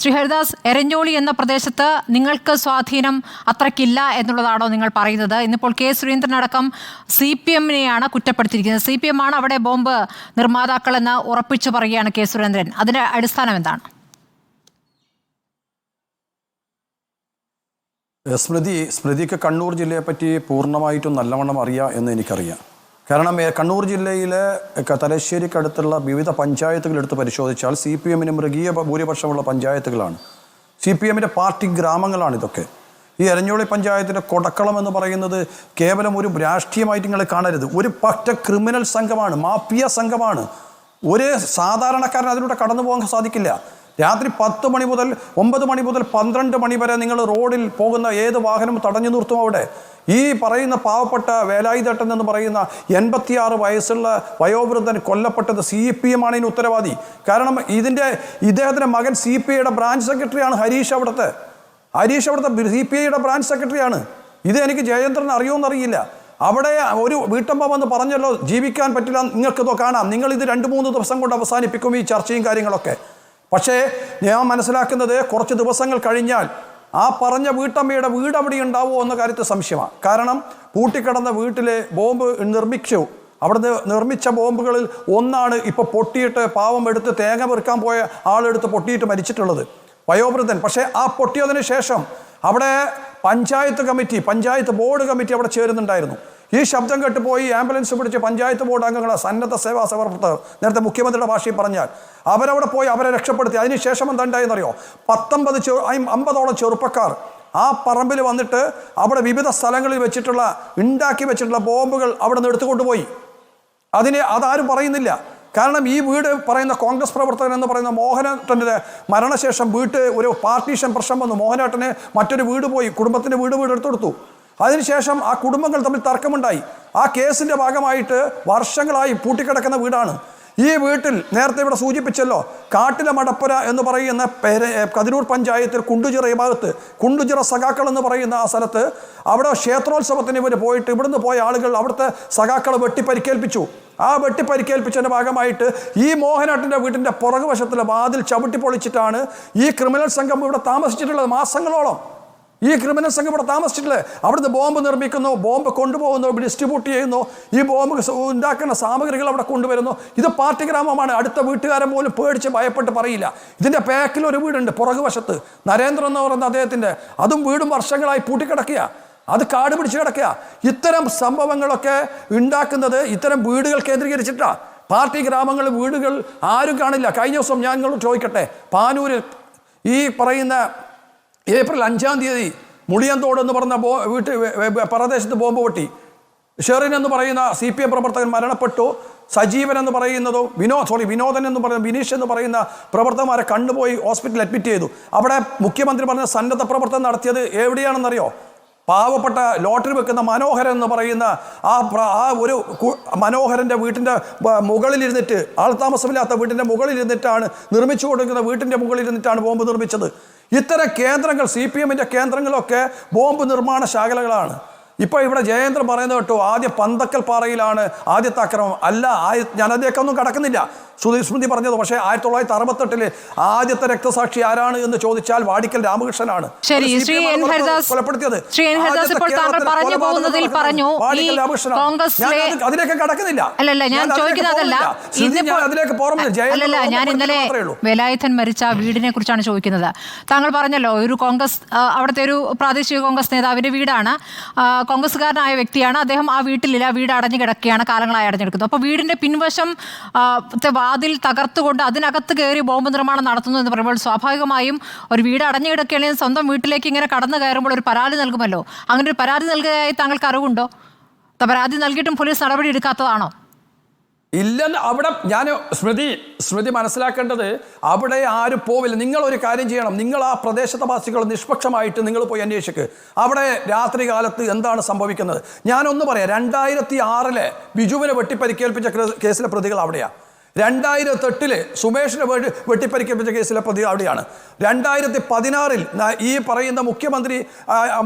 ശ്രീ ഹരിദാസ് എരഞ്ഞോളി എന്ന പ്രദേശത്ത് നിങ്ങൾക്ക് സ്വാധീനം അത്രയ്ക്കില്ല എന്നുള്ളതാണോ നിങ്ങൾ പറയുന്നത്? ഇന്നിപ്പോൾ കെ സുരേന്ദ്രൻ അടക്കം സി പി എമ്മിനെയാണ് കുറ്റപ്പെടുത്തിയിരിക്കുന്നത്. സി പി എം ആണ് അവിടെ ബോംബ് നിർമ്മാതാക്കളെന്ന് ഉറപ്പിച്ചു പറയുകയാണ് കെ സുരേന്ദ്രൻ. അതിന്റെ അടിസ്ഥാനം എന്താണ്? സ്മൃതി സ്മൃതിക്ക് കണ്ണൂർ ജില്ലയെ പറ്റി പൂർണമായിട്ടും നല്ലവണ്ണം അറിയാം എന്ന് എനിക്കറിയാം. കാരണം കണ്ണൂർ ജില്ലയിലെ തലശ്ശേരിക്കടുത്തുള്ള വിവിധ പഞ്ചായത്തുകൾ എടുത്ത് പരിശോധിച്ചാൽ സി പി എമ്മിന് മൃഗീയ ഭൂരിപക്ഷമുള്ള പഞ്ചായത്തുകളാണ്. സി പി എമ്മിന്റെ പാർട്ടി ഗ്രാമങ്ങളാണ് ഇതൊക്കെ ഈ എരഞ്ഞോളി പഞ്ചായത്തിന്റെ കൊടക്കളം എന്ന് പറയുന്നത് കേവലം ഒരു രാഷ്ട്രീയമായിട്ട് നിങ്ങൾ കാണരുത്. ഒരു പറ്റ ക്രിമിനൽ സംഘമാണ് മാഫിയ സംഘമാണ്. ഒരു സാധാരണക്കാരൻ അതിലൂടെ കടന്നു പോകാൻ സാധിക്കില്ല. രാത്രി പത്ത് മണി മുതൽ ഒമ്പത് മണി മുതൽ പന്ത്രണ്ട് മണി വരെ നിങ്ങൾ റോഡിൽ പോകുന്ന ഏത് വാഹനം തടഞ്ഞു നിർത്തും അവിടെ. ഈ പറയുന്ന പാവപ്പെട്ട വേലായുധട്ടൻ എന്ന് പറയുന്ന എൺപത്തിയാറ് വയസ്സുള്ള വയോവൃദ്ധൻ കൊല്ലപ്പെട്ടത് സി പി എം ആണ് ഇതിന് ഉത്തരവാദി. കാരണം ഇതിന്റെ ഇദ്ദേഹത്തിന്റെ മകൻ സി പി ഐയുടെ ബ്രാഞ്ച് സെക്രട്ടറിയാണ് ഹരീഷ് അവിടുത്തെ. ഹരീഷ് അവിടുത്തെ സി പി ഐയുടെ ബ്രാഞ്ച് സെക്രട്ടറിയാണ് ഇത് എനിക്ക് ജയചന്ദ്രൻ അറിയുമെന്നറിയില്ല. അവിടെ ഒരു വീട്ടമ്മ വന്ന് പറഞ്ഞല്ലോ ജീവിക്കാൻ പറ്റില്ല നിങ്ങൾക്കിതോ കാണാം. നിങ്ങൾ ഇത് രണ്ട് മൂന്ന് ദിവസം കൊണ്ട് അവസാനിപ്പിക്കും ഈ ചർച്ചയും കാര്യങ്ങളൊക്കെ. പക്ഷേ ഞാൻ മനസ്സിലാക്കുന്നത് കുറച്ച് ദിവസങ്ങൾ കഴിഞ്ഞാൽ ആ പറഞ്ഞ വീട്ടമ്മയുടെ വീട് അവിടെ ഉണ്ടാവുമോ എന്ന കാര്യത്തിൽ സംശയമാണ്. കാരണം പൂട്ടിക്കിടന്ന വീട്ടിലെ ബോംബ് നിർമ്മിച്ചു. അവിടുന്ന് നിർമ്മിച്ച ബോംബുകളിൽ ഒന്നാണ് ഇപ്പോൾ പൊട്ടിയിട്ട് പാവം എടുത്ത് തേങ്ങ പെറുക്കാൻ പോയ ആളെടുത്ത് പൊട്ടിയിട്ട് മരിച്ചിട്ടുള്ളത്. വയോവൃദ്ധൻ. പക്ഷേ ആ പൊട്ടിയതിന് ശേഷം അവിടെ panchayat committee panchayat board committee അവിടെ ചേരുന്നുണ്ടായിരുന്നു. ഈ ശബ്ദം കേട്ട് പോയി ആംബുലൻസ് പിടിച്ച് പഞ്ചായത്ത് ബോർഡ് അംഗങ്ങളെ സന്നദ്ധ സേവാ പ്രവർത്തകർ നേരത്തെ മുഖ്യമന്ത്രിയുടെ ഭാഷയിൽ പറഞ്ഞാൽ അവരവിടെ പോയി അവരെ രക്ഷപ്പെടുത്തി. അതിനുശേഷം എന്താ ഉണ്ടായെന്നറിയോ പത്തൊമ്പത് അമ്പതോളം ചെറുപ്പക്കാർ ആ പറമ്പിൽ വന്നിട്ട് അവിടെ വിവിധ സ്ഥലങ്ങളിൽ വെച്ചിട്ടുള്ള ഉണ്ടാക്കി വെച്ചിട്ടുള്ള ബോംബുകൾ അവിടെ നിന്ന് എടുത്തുകൊണ്ടുപോയി. അതിനെ അതാരും പറയുന്നില്ല. കാരണം ഈ വീട് പറയുന്ന കോൺഗ്രസ് പ്രവർത്തകൻ എന്ന് പറയുന്ന മോഹനേട്ടന്റെ മരണശേഷം വീട്ട് ഒരു പാർട്ടീഷൻ പ്രശ്നം വന്നു. മോഹനേട്ടന് മറ്റൊരു വീട് പോയി. കുടുംബത്തിന്റെ വീട് വീട് എടുത്തു കൊടുത്തു. അതിനുശേഷം ആ കുടുംബങ്ങൾ തമ്മിൽ തർക്കമുണ്ടായി. ആ കേസിന്റെ ഭാഗമായിട്ട് വർഷങ്ങളായി പൂട്ടിക്കിടക്കുന്ന വീടാണ്. ഈ വീട്ടിൽ നേരത്തെ ഇവിടെ സൂചിപ്പിച്ചല്ലോ കാട്ടിലെ മടപ്പുര എന്ന് പറയുന്ന പേര് കതിരൂർ പഞ്ചായത്തിൽ കുണ്ടുചിറ ഈ ഭാഗത്ത് കുണ്ടുചിറ സഖാക്കൾ എന്ന് പറയുന്ന ആ സ്ഥലത്ത് അവിടെ ക്ഷേത്രോത്സവത്തിന് ഇവർ പോയിട്ട് ഇവിടുന്ന് പോയ ആളുകൾ അവിടുത്തെ സഖാക്കളെ വെട്ടിപ്പരിക്കേൽപ്പിച്ചു. ആ വെട്ടിപ്പരിക്കേൽപ്പിച്ചതിന്റെ ഭാഗമായിട്ട് ഈ മോഹനാട്ടിന്റെ വീട്ടിന്റെ പുറകുവശത്തിലെ വാതിൽ ചവിട്ടി പൊളിച്ചിട്ടാണ് ഈ ക്രിമിനൽ സംഘം ഇവിടെ താമസിച്ചിട്ടുള്ളത് മാസങ്ങളോളം. ഈ ക്രിമിനൽ സംഘം ഇവിടെ താമസിച്ചിട്ടില്ലേ? അവിടുന്ന് ബോംബ് നിർമ്മിക്കുന്നു ബോംബ് കൊണ്ടുപോകുന്നു ഡിസ്ട്രിബ്യൂട്ട് ചെയ്യുന്നു. ഈ ബോംബ് ഉണ്ടാക്കുന്ന സാമഗ്രികൾ അവിടെ കൊണ്ടുവരുന്നു. ഇത് പാർട്ടി ഗ്രാമമാണ്. അടുത്ത വീട്ടുകാരൻ പോലും പേടിച്ച് ഭയപ്പെട്ട് പറയില്ല. ഇതിന്റെ പാക്കിൽ ഒരു വീടുണ്ട് പുറകുവശത്ത് നരേന്ദ്രൻ എന്ന് പറയുന്ന അദ്ദേഹത്തിന്റെ അതും വീടും വർഷങ്ങളായി പൂട്ടിക്കിടക്കുക അത് കാട് പിടിച്ച് കിടക്കുക ഇത്തരം സംഭവങ്ങളൊക്കെ ഉണ്ടാക്കുന്നത് ഇത്തരം വീടുകൾ കേന്ദ്രീകരിച്ചിട്ടാണ് പാർട്ടി ഗ്രാമങ്ങൾ വീടുകൾ ആരും കാണില്ല. കഴിഞ്ഞ ദിവസം ഞാൻ ചോദിക്കട്ടെ. പാനൂരിൽ ഈ പറയുന്ന ഏപ്രിൽ അഞ്ചാം തീയതി മുളിയന്തോട് എന്ന് പറഞ്ഞ ബോ വീട്ടിൽ പ്രദേശത്ത് ബോംബ് പൊട്ടി. ഷെറിൻ എന്ന് പറയുന്ന സി പി എം പ്രവർത്തകൻ മരണപ്പെട്ടു. സജീവൻ എന്ന് പറയുന്നതോ വിനോദ് സോറി വിനോദൻ എന്ന് പറയുന്ന വിനീഷ് എന്ന് പറയുന്ന പ്രവർത്തകന്മാരെ കണ്ടുപോയി ഹോസ്പിറ്റലിൽ അഡ്മിറ്റ് ചെയ്തു. അവിടെ മുഖ്യമന്ത്രി പറഞ്ഞ സന്നദ്ധ പ്രവർത്തനം നടത്തിയത് എവിടെയാണെന്നറിയോ? പാവപ്പെട്ട ലോട്ടറി വെക്കുന്ന മനോഹരൻ എന്ന് പറയുന്ന ആ ആ ഒരു മനോഹരന്റെ വീട്ടിന്റെ മുകളിലിരുന്നിട്ട് ആൾ താമസമില്ലാത്ത വീട്ടിന്റെ മുകളിലിരുന്നിട്ടാണ് നിർമ്മിച്ചു കൊടുക്കുന്ന വീട്ടിന്റെ മുകളിലിരുന്നിട്ടാണ് ബോംബ് നിർമ്മിച്ചത്. ഇത്തരം കേന്ദ്രങ്ങൾ സി പി എമ്മിന്റെ കേന്ദ്രങ്ങളൊക്കെ ബോംബ് നിർമ്മാണ ശാഖലകളാണ് ഇപ്പോൾ ഇവിടെ ജയേന്ദ്രൻ പറയുന്നത് കേട്ടോ ആദ്യ പന്തക്കൽ പാറയിലാണ് ആദ്യത്തെ അക്രമം. അല്ല ആയ ഞാൻ അതിലേക്ക് ഒന്നും കടക്കുന്നില്ല. സുധീസ്മൃതി സ്മൃതി പറഞ്ഞത് പക്ഷേ ആയിരത്തി തൊള്ളായിരത്തി അറുപത്തെട്ടിൽ ആദ്യത്തെ രക്തസാക്ഷി ആരാണ് എന്ന് ചോദിച്ചാൽ വാടിക്കൽ രാമകൃഷ്ണനാണ്. കൊലപ്പെടുത്തിയത്. അതിലേക്ക് കടക്കുന്നില്ല. അല്ലല്ല ഞാൻ അതിലേക്ക്. ഞാൻ ഇന്നലെ വേലായുധൻ മരിച്ച വീടിനെ കുറിച്ചാണ് ചോദിക്കുന്നത്. താങ്കൾ പറഞ്ഞല്ലോ ഒരു കോൺഗ്രസ് അവിടുത്തെ ഒരു പ്രാദേശിക കോൺഗ്രസ് നേതാവിന്റെ വീടാണ്. കോൺഗ്രസ്സുകാരനായ വ്യക്തിയാണ്. അദ്ദേഹം ആ വീട്ടിലില്ല വീട് അടഞ്ഞു കിടക്കുകയാണ്. കാലങ്ങളായി അടഞ്ഞെടുക്കുന്നത് അപ്പോൾ വീടിന്റെ പിൻവശം വാതിൽ തകർത്തുകൊണ്ട് അതിനകത്ത് കയറി ബോംബ് നിർമ്മാണം നടത്തുന്നു എന്ന് പറയുമ്പോൾ സ്വാഭാവികമായും ഒരു വീട് അടഞ്ഞു കിടക്കുകയാണെങ്കിൽ സ്വന്തം വീട്ടിലേക്ക് ഇങ്ങനെ കടന്നു കയറുമ്പോൾ ഒരു പരാതി നൽകുമല്ലോ. അങ്ങനെ ഒരു പരാതി നൽകിയതായി താങ്കൾക്ക് അറിവുണ്ടോ? പരാതി നൽകിയിട്ടും പോലീസ് നടപടി എടുക്കാത്തതാണോ? ഇല്ലെന്ന് അവിടെ ഞാൻ സ്മൃതി സ്മൃതി മനസ്സിലാക്കേണ്ടത് അവിടെ ആരും പോവില്ല. നിങ്ങൾ ഒരു കാര്യം ചെയ്യണം. നിങ്ങൾ ആ പ്രദേശത്തെ വാസികൾ നിഷ്പക്ഷമായിട്ട് നിങ്ങൾ പോയി അന്വേഷിക്കുക അവിടെ രാത്രി കാലത്ത് എന്താണ് സംഭവിക്കുന്നത്? ഞാനൊന്ന് പറയാം. രണ്ടായിരത്തി ആറിലെ ബിജുവിനെ വെട്ടിപ്പരിക്കേൽപ്പിച്ച കേസിലെ പ്രതികൾ അവിടെയാണ് രണ്ടായിരത്തി എട്ടിൽ സുമേഷിനെ വെട്ടി വെട്ടിപ്പരിക്കപ്പിച്ച കേസിലെ പ്രതി അവിടെയാണ്. രണ്ടായിരത്തി പതിനാറിൽ ഈ പറയുന്ന മുഖ്യമന്ത്രി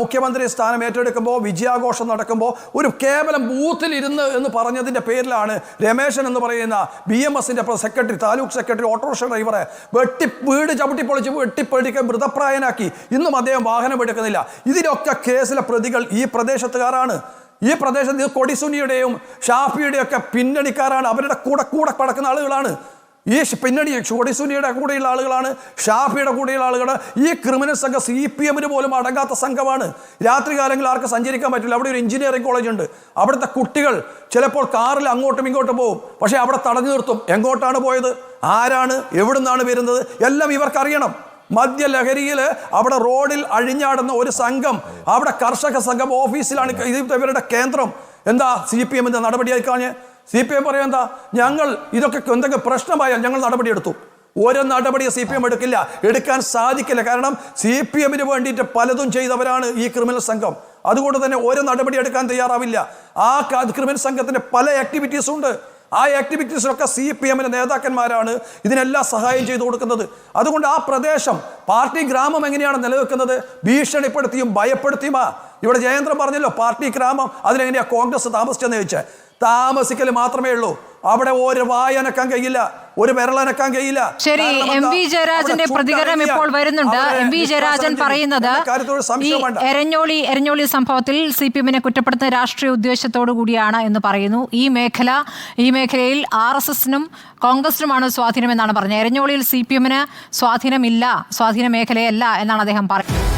മുഖ്യമന്ത്രി സ്ഥാനം ഏറ്റെടുക്കുമ്പോൾ വിജയാഘോഷം നടക്കുമ്പോൾ ഒരു കേവലം ബൂത്തിൽ ഇരുന്ന് എന്ന് പറഞ്ഞതിന്റെ പേരിലാണ് രമേശൻ എന്ന് പറയുന്ന ബി എം എസിന്റെ സെക്രട്ടറി താലൂക്ക് സെക്രട്ടറി ഓട്ടോറിക്ഷ ഡ്രൈവറെ വെട്ടി വീട് ചവിട്ടിപ്പൊളിച്ച് വെട്ടിപ്പൊളിക്കാൻ മൃതപ്രായനാക്കി. ഇന്നും അദ്ദേഹം വാഹനം എടുക്കുന്നില്ല ഇതിലൊക്കെ കേസിലെ പ്രതികൾ ഈ പ്രദേശത്തുകാരാണ്. ഈ പ്രദേശത്ത് ഇത് കൊടിസുനിയുടെയും ഷാഫിയുടെയും ഒക്കെ പിന്നണിക്കാരാണ്. അവരുടെ കൂടെ കൂടെ കിടക്കുന്ന ആളുകളാണ്. ഈ പിന്നണി കൊടിസുനിയുടെ കൂടെയുള്ള ആളുകളാണ് ഷാഫിയുടെ കൂടെയുള്ള ആളുകൾ ഈ ക്രിമിനൽ സംഘം സി പി എമ്മിന് പോലും അടങ്ങാത്ത സംഘമാണ്. രാത്രി കാലങ്ങളിൽ ആർക്ക് സഞ്ചരിക്കാൻ പറ്റില്ല. അവിടെ ഒരു എഞ്ചിനീയറിംഗ് കോളേജ് ഉണ്ട്. അവിടുത്തെ കുട്ടികൾ ചിലപ്പോൾ കാറിൽ അങ്ങോട്ടും ഇങ്ങോട്ടും പോകും. പക്ഷേ അവിടെ തടഞ്ഞു നിർത്തും. എങ്ങോട്ടാണ് പോയത്? ആരാണ്? എവിടുന്നാണ് വരുന്നത്? എല്ലാം ഇവർക്കറിയണം. മദ്യലഹരിയിൽ അവിടെ റോഡിൽ അഴിഞ്ഞാടുന്ന ഒരു സംഘം അവിടെ കർഷക സംഘം ഓഫീസിലാണ് ഇവരുടെ കേന്ദ്രം. എന്താ സി പി എമ്മിന്റെ നടപടിയായി കാഞ്ഞ് സി പി എം പറയാം എന്താ? ഞങ്ങൾ ഇതൊക്കെ എന്തെങ്കിലും പ്രശ്നമായാൽ ഞങ്ങൾ നടപടിയെടുത്തു. ഒരു നടപടി സി പി എം എടുക്കില്ല. എടുക്കാൻ സാധിക്കില്ല. കാരണം സി പി എമ്മിന് വേണ്ടിയിട്ട് പലതും ചെയ്തവരാണ് ഈ ക്രിമിനൽ സംഘം. അതുകൊണ്ട് തന്നെ ഒരു നടപടി എടുക്കാൻ തയ്യാറാവില്ല. ആ ക്രിമിനൽ സംഘത്തിന്റെ പല ആക്ടിവിറ്റീസും ഉണ്ട്. ആ ആക്ടിവിറ്റീസിലൊക്കെ സി പി എമ്മിന്റെ നേതാക്കന്മാരാണ് ഇതിനെല്ലാം സഹായം ചെയ്തു കൊടുക്കുന്നത്. അതുകൊണ്ട് ആ പ്രദേശം പാർട്ടി ഗ്രാമം എങ്ങനെയാണ് നിലനിൽക്കുന്നത്? ഭീഷണിപ്പെടുത്തിയും ഭയപ്പെടുത്തിയുമാ. ഇവിടെ ജയേന്ദ്രൻ പറഞ്ഞല്ലോ പാർട്ടി ഗ്രാമം അതിനെങ്ങനെയാണ് കോൺഗ്രസ് താമസിച്ചെന്ന് ചോദിച്ചത് താമസിക്കൽ മാത്രമേ ഉള്ളൂ. അവിടെ ഒരു വായനക്കാൻ കഴിയില്ല ഒരു വിരളനക്കാൻ കഴിയില്ല. ശരി എം വി ജയരാജന്റെ പ്രതികരണം ഇപ്പോൾ വരുന്നുണ്ട്. എം വി ജയരാജൻ പറയുന്നത് ഈ എരഞ്ഞോളി എരഞ്ഞോളി സംഭവത്തിൽ സി പി എമ്മിനെ കുറ്റപ്പെടുത്തുന്ന രാഷ്ട്രീയ ഉദ്ദേശത്തോടു കൂടിയാണ് എന്ന് പറയുന്നു. ഈ മേഖല ഈ മേഖലയിൽ ആർ എസ് എസിനും കോൺഗ്രസിനുമാണ് സ്വാധീനം എന്നാണ് പറഞ്ഞത്. എരഞ്ഞോളിയിൽ സി പി എമ്മിന് സ്വാധീനമില്ല സ്വാധീന മേഖലയല്ല എന്നാണ് അദ്ദേഹം പറയുന്നത്.